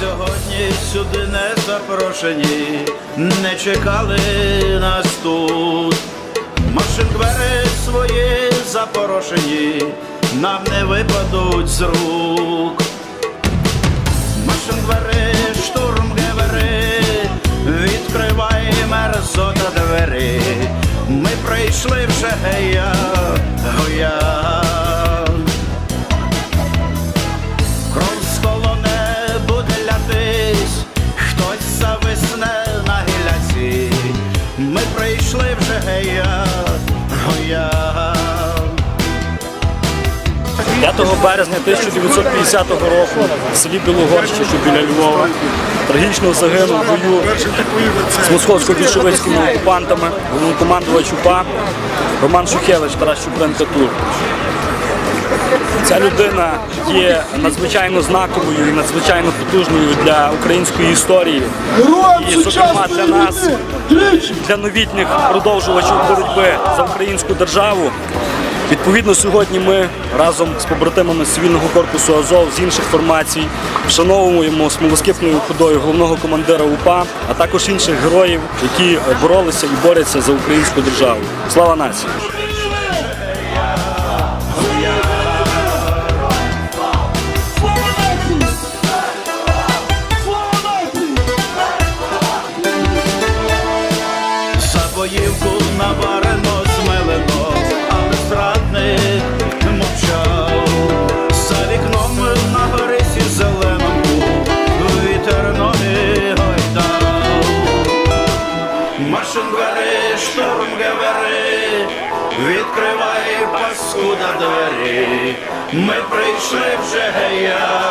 Сьогодні сюди не запрошені, не чекали нас тут. Машин двері свої запорошені, нам не випадуть з рук. Машин двері, штурм гевери, відкривай мерзота двері. Ми прийшли вже гея, гоя. 5 березня 1950 року в селі Білогорще, що біля Львова, трагічно загинув в бою з московсько-більшовицькими окупантами, головнокомандувач УПА Роман Шухевич, Тарас Чупренко Тур. Ця людина є надзвичайно знаковою і надзвичайно потужною для української історії. І, зокрема, для нас, для новітніх продовжувачів боротьби за українську державу. Відповідно, сьогодні ми разом з побратимами цивільного корпусу Азов з інших формацій вшановуємо смолоскипною ходою головного командира УПА, а також інших героїв, які боролися і борються за українську державу. Слава нації! За боївку наварено Машин двери, штурм говори, відкривай паскуда двері. Ми прийшли вже гея.